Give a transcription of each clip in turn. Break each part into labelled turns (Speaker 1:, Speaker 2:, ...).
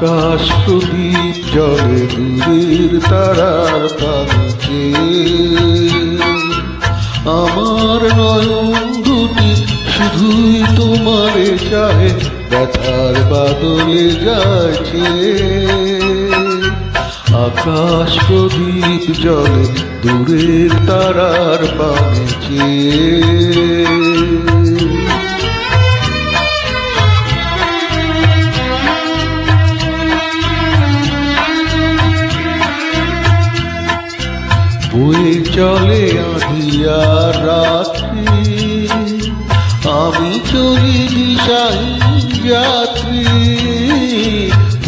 Speaker 1: আকাশ প্রদীপ জলে দূরের তারার পানিতে আমার নয়ন দুটি শুধুই তোমারে চায়, ব্যথার বাদলে যাচ্ছে আকাশ প্রদীপ জলে দূরের তারার পানিতে চলে আধিয়ার রাত্রি আমি চলি দিশাহীন যাত্রী।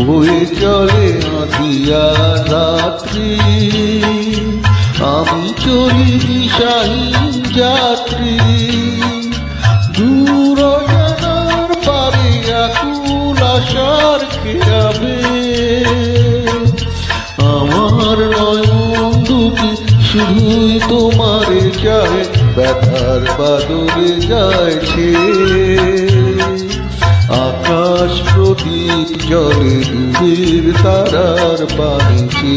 Speaker 1: বয়ে চলে আধিয়ার রাত্রি। আমি চলি দিশাহীন যাত্রী। চায় ব্যথার বাদলে যাইছে আকাশ প্রদীপ জলে দূরের তারার পানিছে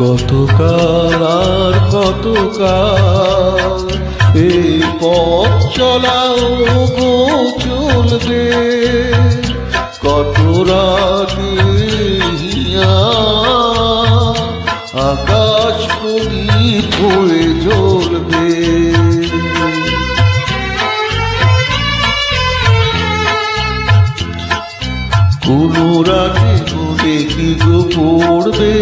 Speaker 1: কতকাল আর কতকাল এই পথ চলাও গো চলবে কত রাতে হিয়া আকাশ প্রদীপ হয়ে জ্বলবে। কোনো রাতে মনে কি গো পড়বে?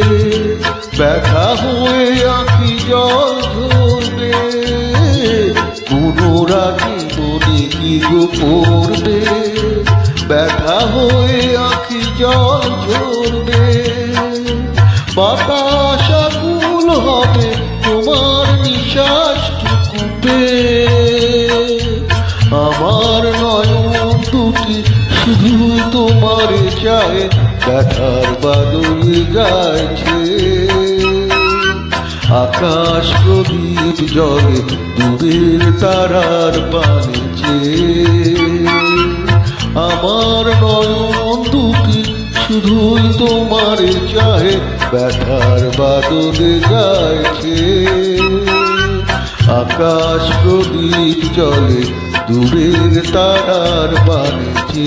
Speaker 1: ব্যথা হয়ে আঁখি জল কোনো রাতে মনে কি গো পড়বে ব্যথা হয়ে আঁখি জল ঝরবে। বাতাস আকুল হবে তোমার নিঃশ্বাস টুকুবে আমার নয়ন দুটি শুধু তোমার চায়, ব্যথার বাদল গাইছে। আকাশ প্রদীপ জলে দূরের তারার পানিছে আমার নয়ন দুটি শুধুই তোমার চায় ব্যথার বাদল গাইছে আকাশ প্রদীপ জলে দূরের তারার বানিছে